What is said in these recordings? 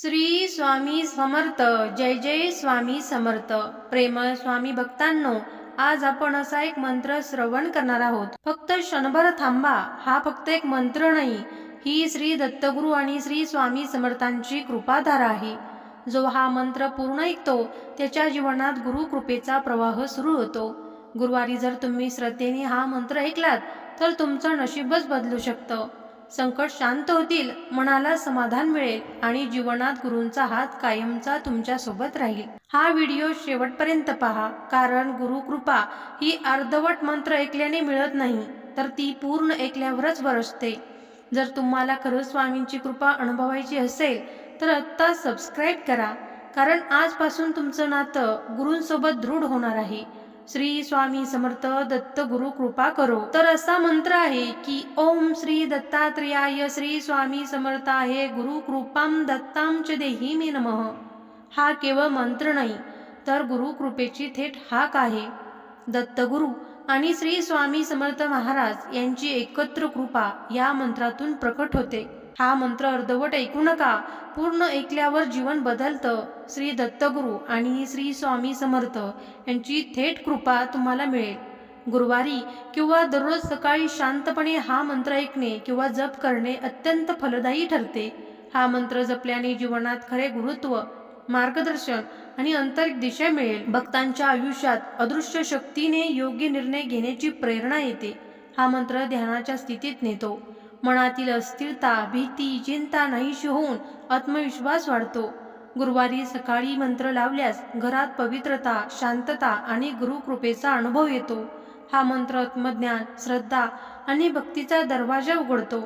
श्री स्वामी समर्थ जय जय स्वामी समर्थ. प्रेमळ स्वामी भक्तांनो आज आपण असा एक मंत्र श्रवण करणार आहोत. फक्त क्षणभर थांबा हा फक्त एक मंत्र नाही ही श्री दत्तगुरु आणि श्री स्वामी समर्थांची कृपाधारा आहे. जो हा मंत्र पूर्ण ऐकतो त्याच्या जीवनात गुरु कृपेचा प्रवाह सुरू होतो. गुरुवारी जर तुम्ही श्रद्धेने हा मंत्र ऐकलात तर तुमचं नशीबच बदलू शकतं. संकट शांत होतील मनाला समाधान मिळेल आणि जीवनात गुरूंचा हात कायमचा तुमच्यासोबत राहील. हा व्हिडिओ शेवटपर्यंत पहा कारण गुरु कृपा ही अर्धवट मंत्र ऐकल्याने मिळत नाही तर ती पूर्ण ऐकल्यावरच बरसते. जर तुम्हाला खरंच स्वामींची कृपा अनुभवायची असेल तर आत्ता सबस्क्राईब करा कारण आजपासून तुमचं नातं गुरूंसोबत दृढ होणार आहे. श्री स्वामी समर्थ दत्त गुरु कृपा करो. तर असा मंत्र आहे की ओम श्री दत्तात्रेयाय श्री स्वामी समर्थ आहे गुरु कृपाम दत्ताम च देही मे नमः. हा केवळ मंत्र नाही तर गुरु कृपेची थेट हाक आहे. दत्तगुरु आणि श्री स्वामी समर्थ महाराज यांची एकत्र कृपा या मंत्रातून प्रकट होते. हा मंत्र अर्धवट ऐकू नका. पूर्ण ऐकल्यावर जीवन बदलतं. श्री दत्तगुरु आणि श्री स्वामी समर्थ यांची थेट कृपा तुम्हाला मिळेल. गुरुवारी किंवा दररोज सकाळी शांतपणे हा मंत्र ऐकणे किंवा जप करणे अत्यंत फलदायी ठरते. हा मंत्र जपल्याने जीवनात खरे गुरुत्व मार्गदर्शन आणि आंतरिक दिशा मिळेल. भक्तांच्या आयुष्यात अदृश्य शक्तीने योग्य निर्णय घेण्याची प्रेरणा येते. हा मंत्र ध्यानाच्या स्थितीत नेतो. मनातील अस्थिरता भीती चिंता नाहीशी होऊन आत्मविश्वास वाढतो. गुरुवारी सकाळी मंत्र लावल्यास घरात पवित्रता शांतता आणि गुरुकृपेचा अनुभव येतो. हा मंत्र आत्मज्ञान श्रद्धा आणि भक्तीचा दरवाजा उघडतो.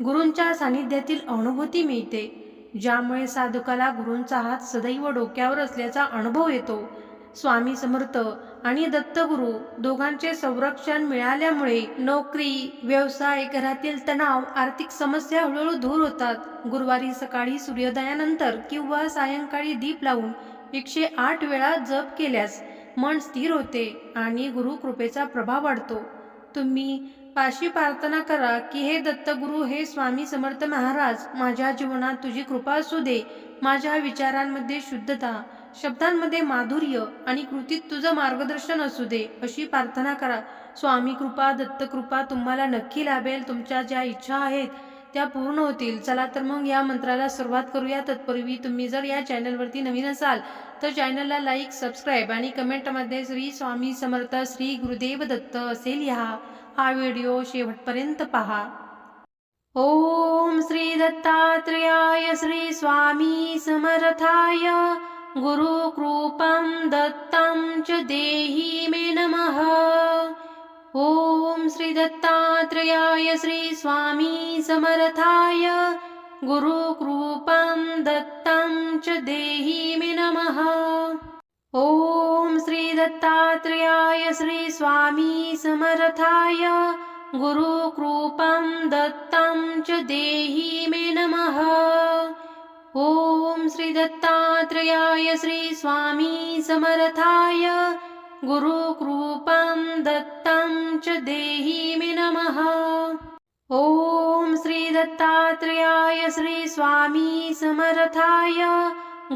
गुरूंच्या सानिध्यातील अनुभूती मिळते. ज्यामुळे साधकाला गुरूंचा हात सदैव डोक्यावर असल्याचा अनुभव येतो. स्वामी समर्थ आणि दत्तगुरु दोघांचे संरक्षण मिळाल्यामुळे नोकरी व्यवसाय घरातील तणाव आर्थिक समस्या हळूहळू दूर होतात. गुरुवारी सकाळी सूर्योदयानंतर किंवा सायंकाळी दीप लावून एकशे आठ वेळा जप केल्यास मन स्थिर होते आणि गुरु कृपेचा प्रभाव वाढतो. तुम्ही पाशी प्रार्थना करा की हे दत्तगुरु हे स्वामी समर्थ महाराज माझ्या जीवनात तुझी कृपा असू दे. माझ्या विचारांमध्ये शुद्धता शब्दांमध्ये माधुर्य आणि कृतीत तुझं मार्गदर्शन असू दे अशी प्रार्थना करा. स्वामी कृपा दत्तकृपा तुम्हाला नक्की लाभेल. तुमच्या ज्या इच्छा आहेत त्या पूर्ण होतील. चला तर मग या मंत्राला सुरुवात करूया. तत्पूर्वी तुम्ही जर या चॅनलवरती नवीन असाल तर चॅनलला लाईक सबस्क्राईब आणि कमेंटमध्ये श्री स्वामी समर्थ श्री गुरुदेव दत्त असे लिहा. हा व्हिडिओ शेवटपर्यंत पहा. ओम श्री दत्तात्रेयाय श्री स्वामी समर्थाय. गुरुकृपं दत्तं च देहि मे नमः। ॐ श्री दत्तात्रेयाय श्री स्वामी समर्थाय गुरुकृपं दत्तं च देहि मे नमः। ॐ श्री दत्तात्रेयाय श्री स्वामी समर्थाय गुरुकृपं दत्तं च देहि मे नमः ॐ श्री दत्तात्रेयाय श्री स्वामी समर्थाय गुरुकृपं दत्तं च देहि मे नमः। ॐ श्री दत्तात्रेयाय श्री स्वामी समर्थाय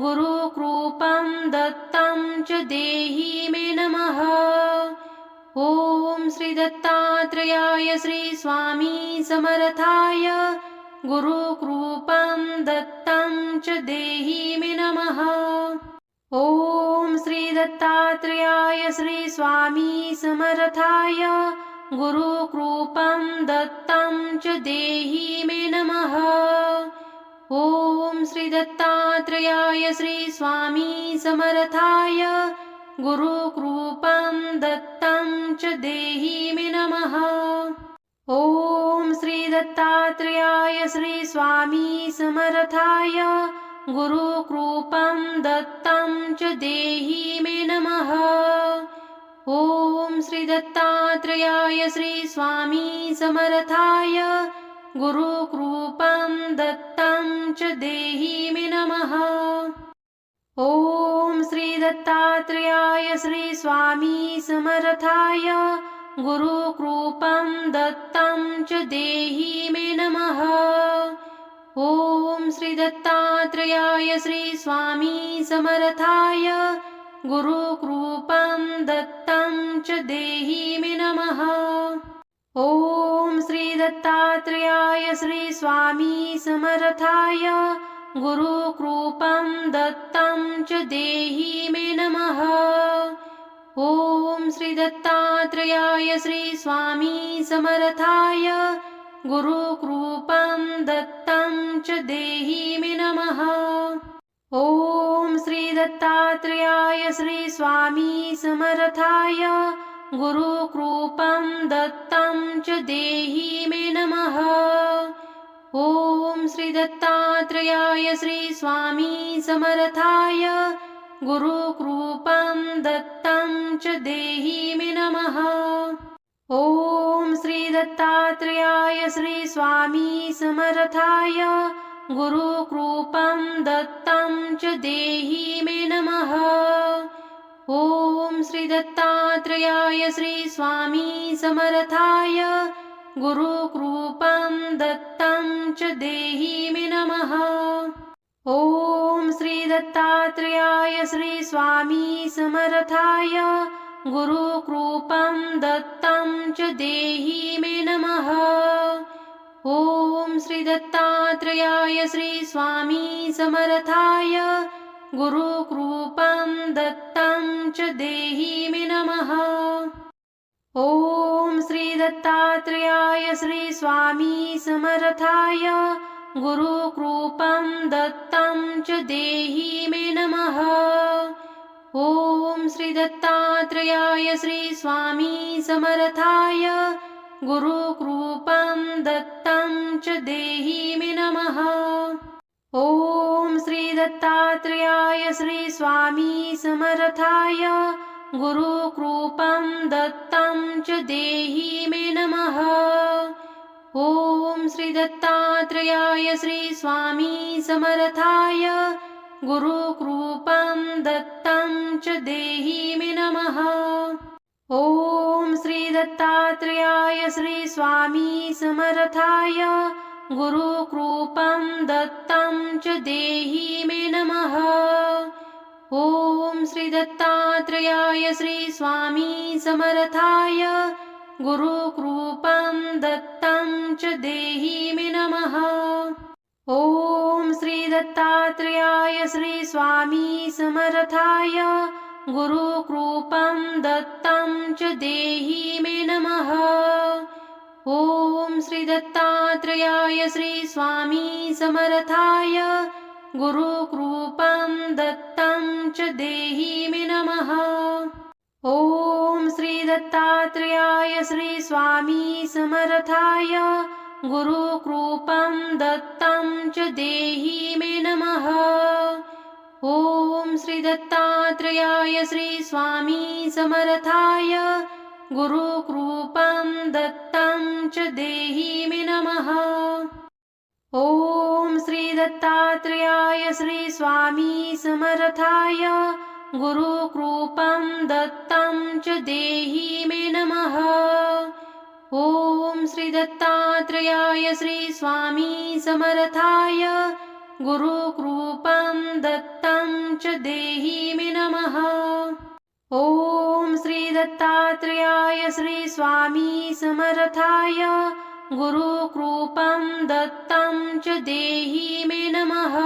गुरुकृपं दत्तं च देहि मे नमः। ॐ श्री दत्तात्रेयाय श्री स्वामी समर्थाय गुरुकृपं दत्तं च देहि मे नमः। ॐ श्री दत्तात्रेयाय श्री स्वामी समर्थाय गुरुकृपं दत्तं च देहि मे नमः। ॐ श्री दत्तात्रेयाय श्री स्वामी समर्थाय गुरुकृपं दत्तं च देहि मे नमः ॐ श्री दत्तात्रेयाय श्री स्वामी समर्थाय गुरुकृपं दत्तं च देहि मे नमः। ॐ श्री दत्तात्रेयाय श्री स्वामी समर्थाय गुरुकृपं दत्तं च देहि मे नमः। ॐ श्री दत्तात्रेयाय श्री स्वामी समर्थाय गुरुकृपं दत्तं च देहि मे नमः। ॐ श्री दत्तात्रेयाय श्री स्वामी समर्थाय। गुरुकृपं दत्तं च देहि मे नमः। ॐ श्री दत्तात्रेयाय श्री स्वामी समर्थाय। गुरुकृपं दत्तं च देहि मे नमः ॐ दत्तात्रेयाय श्री स्वामी समर्थाय गुरुकृपं दत्तं च देहि मे नमः। ॐ श्री दत्तात्रेयाय श्री स्वामी समर्थाय गुरुकृपं दत्तं च देहि मे नमः। ॐ श्री दत्तात्रेयाय श्री गुरुकृपं दत्तं च देहि मे नमः। ॐ श्री दत्तात्रेयाय श्री स्वामी समर्थाय गुरुकृपं दत्तं च देहि मे नमः। ॐ श्री दत्तात्रेयाय श्री स्वामी समर्थाय गुरुकृपं दत्तं च देहि मे नमः ॐ श्री दत्तात्रेयाय श्री स्वामी समर्थाय गुरुकृपं दत्तं च देहि मे नमः। ॐ श्री दत्तात्रेयाय श्री स्वामी समर्थाय गुरुकृपं दत्तं च देहि मे नमः। ॐ श्री दत्तात्रेयाय श्री स्वामी समर्थाय गुरुकृपं दत्तं च देहि मे नमः। ॐ श्री दत्तात्रेयाय श्री स्वामी समर्थाय गुरुकृपं दत्तं च देहि मे नमः। ॐ श्री दत्तात्रेयाय श्री स्वामी समर्थाय गुरुकृपं दत्तं च देहि मे नमः ॐ दत्तात्रेयाय श्री स्वामी समर्थाय गुरुकृपं दत्तं च देहि मे नमः। ॐ श्री दत्तात्रेयाय श्री स्वामी समर्थाय गुरुकृपं दत्तं च देहि मे नमः। ॐ श्री दत्तात्रेयाय श्री स्वामी समर्थाय गुरुकृपं दत्तं च देहि मे नमः। ॐ श्री दत्तात्रेयाय श्री स्वामी समर्थाय गुरुकृपं दत्तं च देहि मे नमः। ॐ श्री दत्तात्रेयाय श्री स्वामी समर्थाय गुरुकृपं दत्तं च देहि मे नमः ॐ श्री दत्तात्रेयाय श्री स्वामी समर्थाय गुरुकृपं दत्तं च देहि मे नमः। ॐ श्री दत्तात्रेयाय श्री स्वामी समर्थाय गुरुकृपं दत्तं च देहि मे नमः। ॐ श्री दत्तात्रेयाय श्री समर्थाय गुरुकृपं दत्तं च देहि मे नमः। ॐ श्री दत्तात्रेयाय श्री स्वामी समर्थाय गुरुकृपं दत्तं च देहि मे नमः। ॐ श्री दत्तात्रेयाय श्री स्वामी समर्थाय गुरुकृपं दत्तं च देहि मे नमः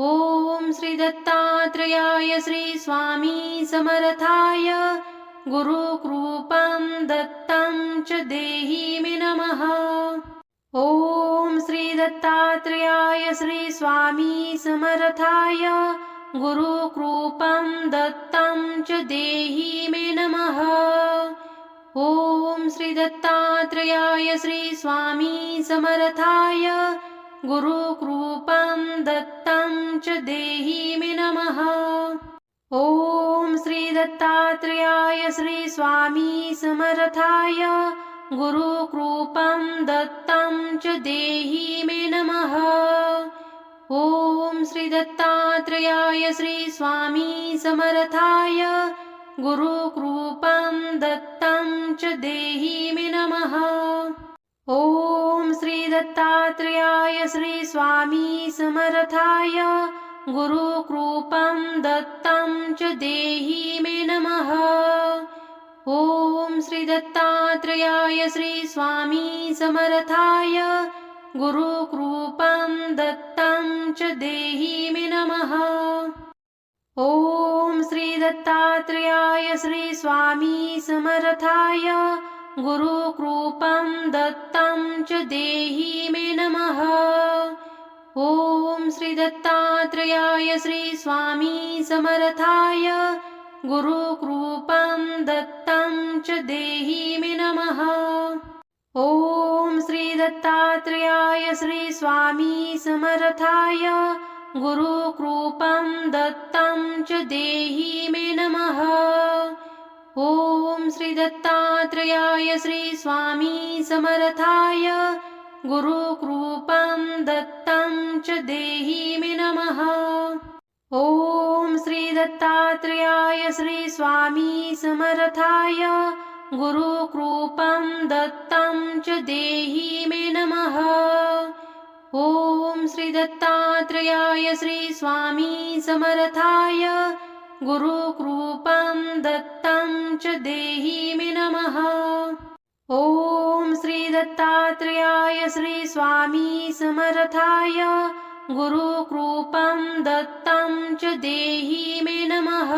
ॐ श्री दत्तात्रेयाय श्री स्वामी समर्थाय गुरुकृपं दत्तं च देहि मे नमः। ॐ श्री दत्तात्रेयाय श्री स्वामी समर्थाय गुरुकृपं दत्तं च देहि मे नमः। ॐ श्री दत्तात्रेयाय श्री स्वामी समर्थाय गुरुकृपं दत्तं च देहि मे नमः। ॐ श्री दत्तात्रेयाय श्री स्वामी समर्थाय गुरुकृपं दत्तं च देहि मे नमः। ॐ श्री दत्तात्रेयाय श्री स्वामी समर्थाय गुरुकृपं दत्तं च देहि मे नमः ॐ श्री दत्तात्रेयाय श्री स्वामी समर्थाय गुरुकृपं दत्तं च देहि मे नमः। ॐ श्री दत्तात्रेयाय श्री स्वामी समर्थाय गुरुकृपं दत्तं च देहि मे नमः। ॐ श्री दत्तात्रेयाय श्री स्वामी समर्थाय गुरुकृपं दत्तं च देहि मे नमः। ॐ श्री दत्तात्रेयाय श्री स्वामी समर्थाय गुरुकृपं दत्तं च देहि मे नमः। ॐ श्री दत्तात्रेयाय श्री स्वामी समर्थाय गुरुकृपं दत्तं च देहि मे नमः ॐ श्री दत्तात्रेयाय श्री स्वामी समर्थाय गुरुकृपं दत्तं च देहि मे नमः। ॐ श्री दत्तात्रेयाय श्री स्वामी समर्थाय गुरुकृपं दत्तं च देहि मे नमः। ॐ श्री दत्तात्रेयाय श्री स्वामी समर्थाय गुरुकृपं दत्तं च देहि मे नमः। ॐ श्री दत्तात्रेयाय श्री स्वामी समर्थाय गुरुकृपं दत्तं च देहि मे नमः।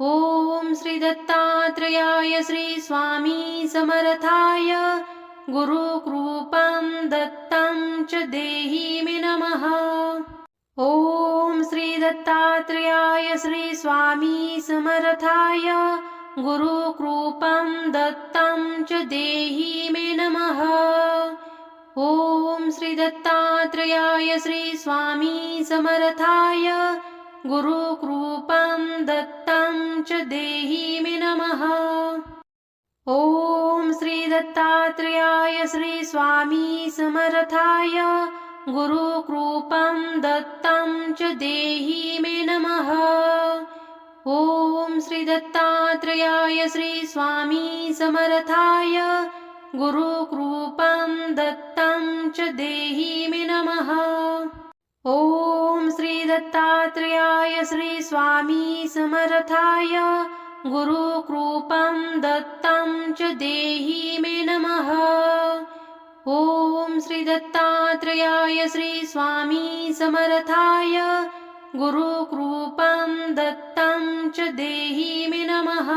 ॐ श्री दत्तात्रेयाय श्री स्वामी समर्थाय गुरुकृपं दत्तं च देहि मे नमः ॐ श्री दत्तात्रेयाय श्री स्वामी समर्थाय गुरुकृपं दत्तं च देहि मे नमः। ॐ श्री दत्तात्रेयाय श्री स्वामी समर्थाय गुरुकृपं दत्तं च देहि मे नमः। ॐ श्री दत्तात्रेयाय श्री स्वामी समर्थाय गुरुकृपं दत्तं च देहि मे नमः। ॐ श्री दत्तात्रेयाय श्री स्वामी समर्थाय गुरुकृपं दत्तं च देहि मे नमः। ॐ श्री दत्तात्रेयाय श्री स्वामी समर्थाय गुरुकृपं दत्तं च देहि मे नमः ॐ श्री दत्तात्रेयाय श्री स्वामी समर्थाय गुरुकृपं दत्तं च देहि मे नमः।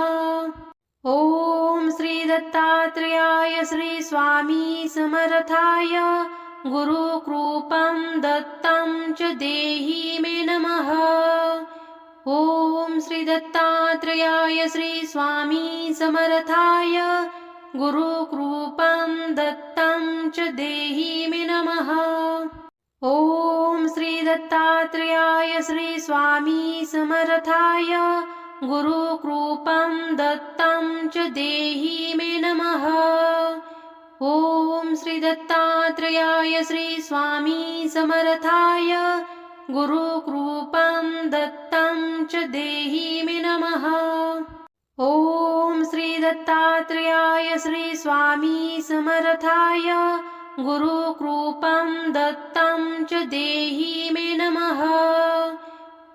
ॐ श्री दत्तात्रेयाय श्री स्वामी समर्थाय गुरुकृपं दत्तं च देहि मे नमः। ॐ श्री दत्तात्रेयाय श्री स्वामी समर्थाय गुरुकृपं दत्तं च देहि मे नमः। ॐ श्री दत्तात्रेयाय श्री स्वामी समर्थाय गुरुकृपं दत्तं च देहि मे नमः। ॐ श्री दत्तात्रेयाय श्री स्वामी समर्थाय गुरुकृपं दत्तं च देहि मे नमः ॐ श्री दत्तात्रेयाय श्री स्वामी समर्थाय गुरुकृपं दत्तं च देहि मे नमः।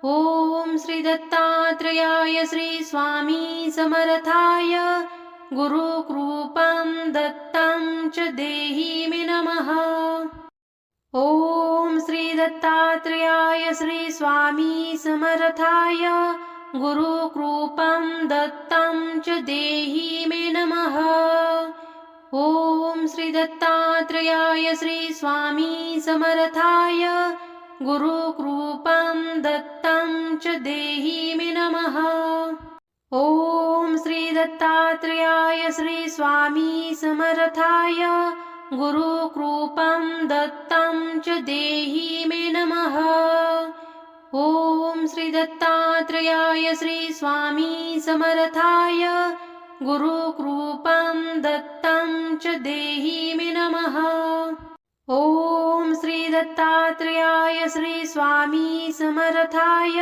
ॐ श्री दत्तात्रेयाय श्री स्वामी समर्थाय गुरुकृपं दत्तं च देहि मे नमः। ॐ श्री दत्तात्रेयाय श्री स्वामी समर्थाय गुरुकृपं दत्तं च देहि मे नमः। ॐ श्री दत्तात्रेयाय श्री स्वामी समर्थाय। गुरुकृपं दत्तं च देहि मे नमः। ॐ श्री दत्तात्रेयाय श्री स्वामी समर्थाय। गुरुकृपं दत्तं च देहि मे नमः ॐ दत्तात्रेयाय श्री स्वामी समर्थाय गुरुकृपं दत्तं च देहि मे नमः। ॐ श्री दत्तात्रेयाय श्री समर्थाय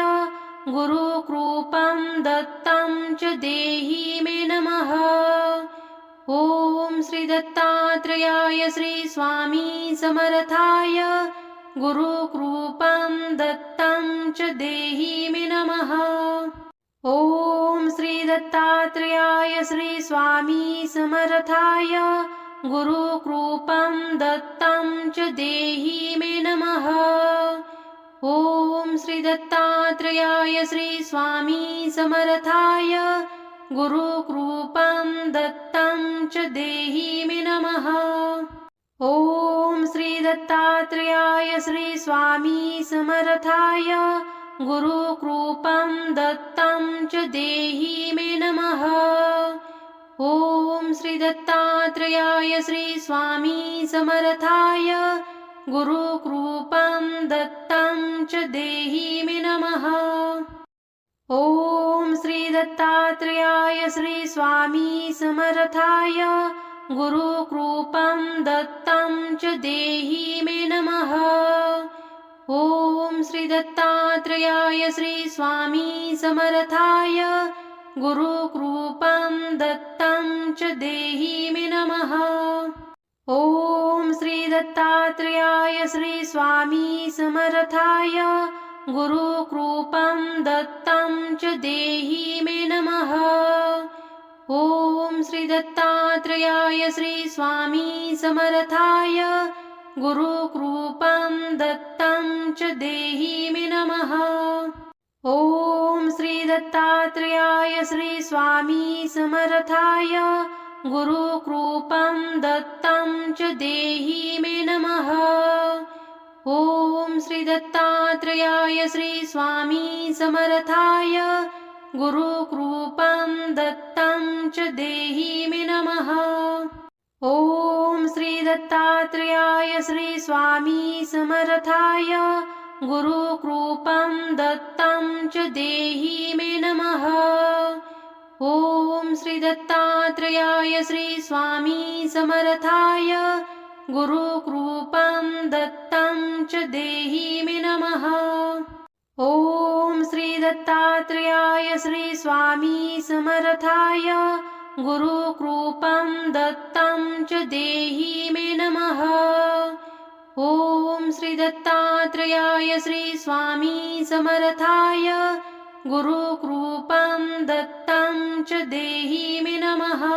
गुरुकृपं दत्तं च देहि मे नमः। ॐ श्री दत्तात्रेयाय श्री गुरुकृपां दत्तं च देहि मे नमः। ॐ श्री दत्तात्रेयाय श्री स्वामी समर्थाय गुरुकृपां दत्तं च देहि मे नमः। ॐ श्री दत्तात्रेयाय श्री स्वामी समर्थाय गुरुकृपां दत्तं च देहि मे नमः ॐ श्री दत्तात्रेयाय श्री स्वामी समर्थाय गुरुकृपां दत्तं च देहि मे नमः। ॐ श्री दत्तात्रेयाय श्री स्वामी समर्थाय गुरुकृपां दत्तं च देहि मे नमः। ॐ श्री दत्तात्रेयाय श्री स्वामी समर्थाय गुरुकृपां दत्तं च देहि मे नमः। ॐ श्री दत्तात्रेयाय श्री स्वामी समर्थाय गुरुकृपां दत्तं च देहि मे नमः। ॐ श्री दत्तात्रेयाय श्री स्वामी समर्थाय गुरुकृपां दत्तं च देहि मे नमः ॐ श्री दत्तात्रेयाय श्री स्वामी समर्थाय गुरुकृपां दत्तं च देहि मे नमः। ॐ श्री दत्तात्रेयाय श्री स्वामी समर्थाय गुरुकृपां दत्तं च देहि मे नमः। ॐ श्री दत्तात्रेयाय श्री स्वामी समर्थाय गुरुकृपां दत्तं च देहि मे नमः। ॐ श्री दत्तात्रेयाय श्री स्वामी समर्थाय गुरुकृपां दत्तं च देहि मे नमः। ॐ श्री दत्तात्रेयाय श्री स्वामी समर्थाय गुरुकृपां दत्तं च देहि मे नमः ॐ श्री दत्तात्रेयाय श्री स्वामी समर्थाय गुरुकृपां दत्तं च देहि मे नमः। ॐ श्री दत्तात्रेयाय श्री स्वामी समर्थाय गुरुकृपां दत्तं च देहि मे नमः।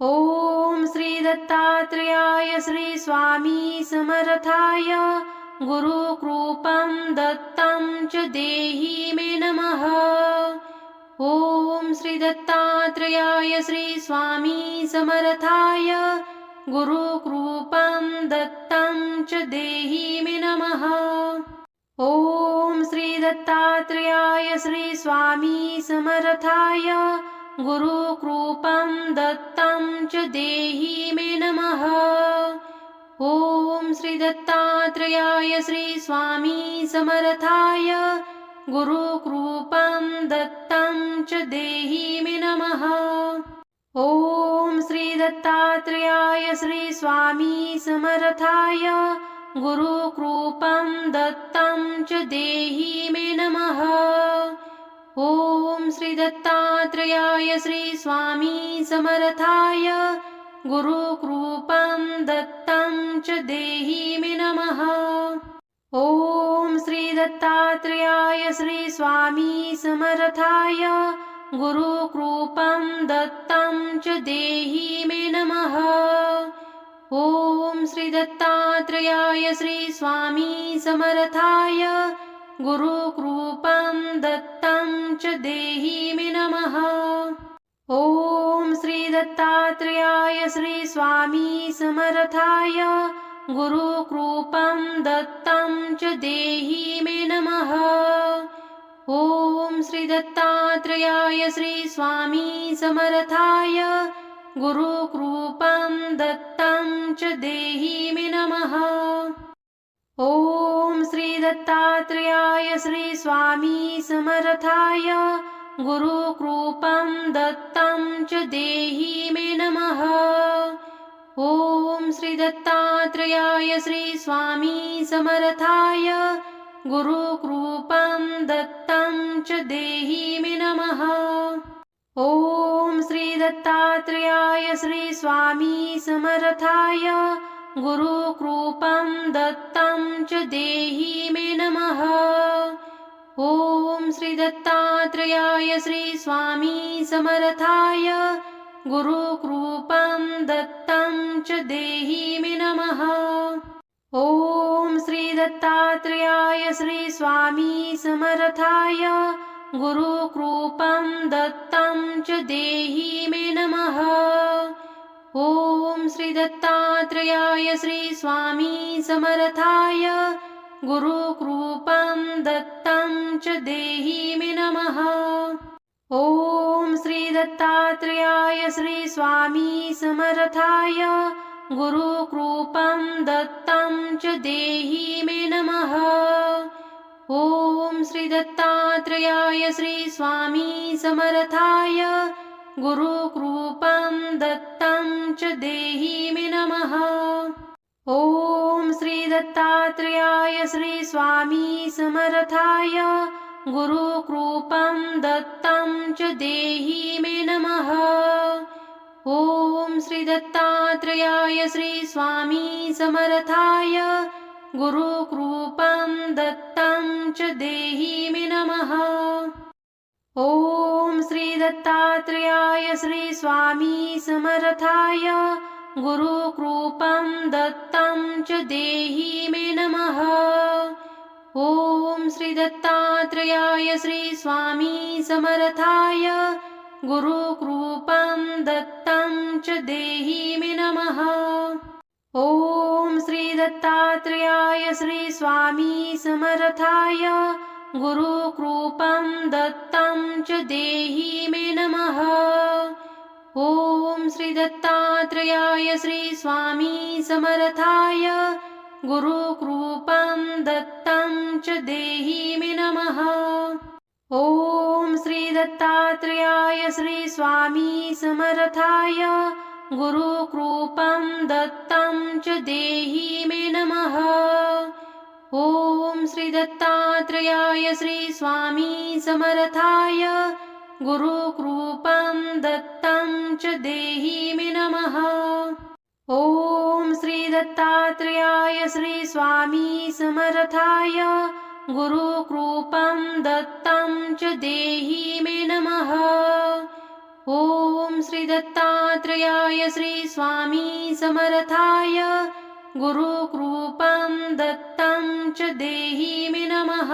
ॐ श्री दत्तात्रेयाय श्री गुरुकृपां दत्तं च देहि मे नमः। ॐ श्री दत्तात्रेयाय श्री स्वामी समर्थाय गुरुकृपां दत्तं च देहि मे नमः। ॐ श्री दत्तात्रेयाय श्री स्वामी समर्थाय गुरुकृपां दत्तं च देहि मे नमः ॐ श्री दत्तात्रेयाय श्री स्वामी समर्थाय गुरुकृपां दत्तं च देहि मे नमः। ॐ श्री दत्तात्रेयाय श्री स्वामी समर्थाय गुरुकृपां दत्तं च देहि मे नमः। ॐ श्री दत्तात्रेयाय श्री स्वामी समर्थाय गुरुकृपां दत्तं च देहि मे नमः। ॐ श्री दत्तात्रेयाय श्री स्वामी समर्थाय गुरुकृपां दत्तं च देहि मे नमः। ॐ श्री दत्तात्रेयाय श्री स्वामी समर्थाय गुरुकृपां दत्तं च देहि मे नमः ॐ श्री दत्तात्रेयाय श्री स्वामी समर्थाय गुरुकृपां दत्तं च देहि मे नमः। ॐ श्री दत्तात्रेयाय श्री स्वामी समर्थाय गुरुकृपां दत्तं च देहि मे नमः। ॐ श्री दत्तात्रेयाय श्री स्वामी समर्थाय गुरुकृपां दत्तं च देहि मे नमः। ॐ श्री दत्तात्रेयाय श्री स्वामी समर्थाय गुरुकृपां दत्तं च देहि मे नमः। ॐ श्री दत्तात्रेयाय श्री स्वामी समर्थाय गुरुकृपं दत्तं च देहि मे नमः ॐ श्री दत्तात्रेयाय श्री स्वामी समर्थाय गुरुकृपं दत्तं च देहि मे नमः। ॐ श्री दत्तात्रेयाय श्री स्वामी समर्थाय गुरुकृपं दत्तं च देहि मे नमः। ॐ श्री दत्तात्रेयाय श्री स्वामी समर्थाय गुरुकृपं दत्तं च देहि मे नमः। ॐ श्री दत्तात्रेयाय श्री स्वामी समर्थाय गुरुकृपं दत्तं च देहि मे नमः। ॐ श्री दत्तात्रेयाय श्री स्वामी समर्थाय गुरुकृपं दत्तं च देहि मे नमः। ॐ श्री दत्तात्रेयाय श्री स्वामी समर्थाय गुरुकृपं दत्तं च देहि मे नमः। ॐ श्री दत्तात्रेयाय श्री स्वामी समर्थाय गुरुकृपं दत्तं च देहि मे नमः। ॐ श्री दत्तात्रेयाय श्री स्वामी समर्थाय गुरुकृपं दत्तं च देहि मे नमः। ॐ श्री दत्तात्रेयाय श्री स्वामी समर्थाय गुरुकृपं दत्तं च देहि मे नमः। ॐ श्री दत्तात्रेयाय श्री स्वामी समर्थाय गुरुकृपं दत्तं च देहि मे नमः ॐ श्री दत्तात्रेयाय श्री स्वामी समर्थाय गुरुकृपं दत्तं च देहि मे नमः। ॐ श्री दत्तात्रेयाय श्री स्वामी समर्थाय गुरुकृपं दत्तं च देहि मे नमः। ॐ श्री दत्तात्रेयाय श्री स्वामी समर्थाय गुरुकृपं दत्तं च देहि मे नमः। ॐ श्री दत्तात्रेयाय श्री स्वामी समर्थाय गुरुकृपं दत्तं च देहि मे नमः। ॐ श्री दत्तात्रेयाय श्री स्वामी समर्थाय गुरुकृपं दत्तं च देहि मे नमः